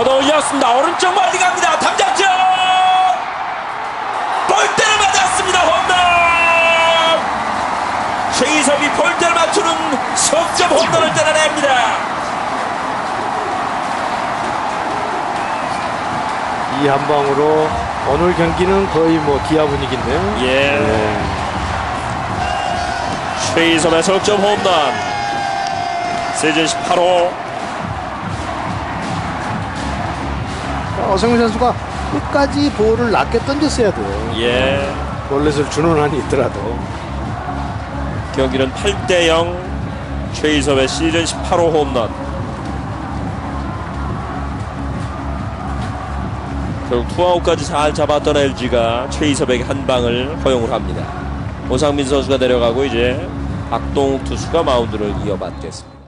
걷어 올렸습니다. 오른쪽 멀리 갑니다. 담장쪽 볼대를 맞았습니다. 홈런 최희섭이 볼대를 맞추는 석점 홈런을 때려냅니다. 이 한 방으로 오늘 경기는 거의 뭐 기아 분위기인데요. 예. 네. 최희섭의 석점 홈런 시즌 18호 어성민 선수가 끝까지 볼을 낮게 던졌어야 돼요. 예. 볼넷을 주는 한이 있더라도. 경기는 8대 0 최희섭의 시즌 18호 홈런 결국 투아웃까지 잘 잡았던 LG가 최희섭에게 한 방을 허용을 합니다. 오상민 선수가 내려가고 이제 박동욱 투수가 마운드를 이어받겠습니다.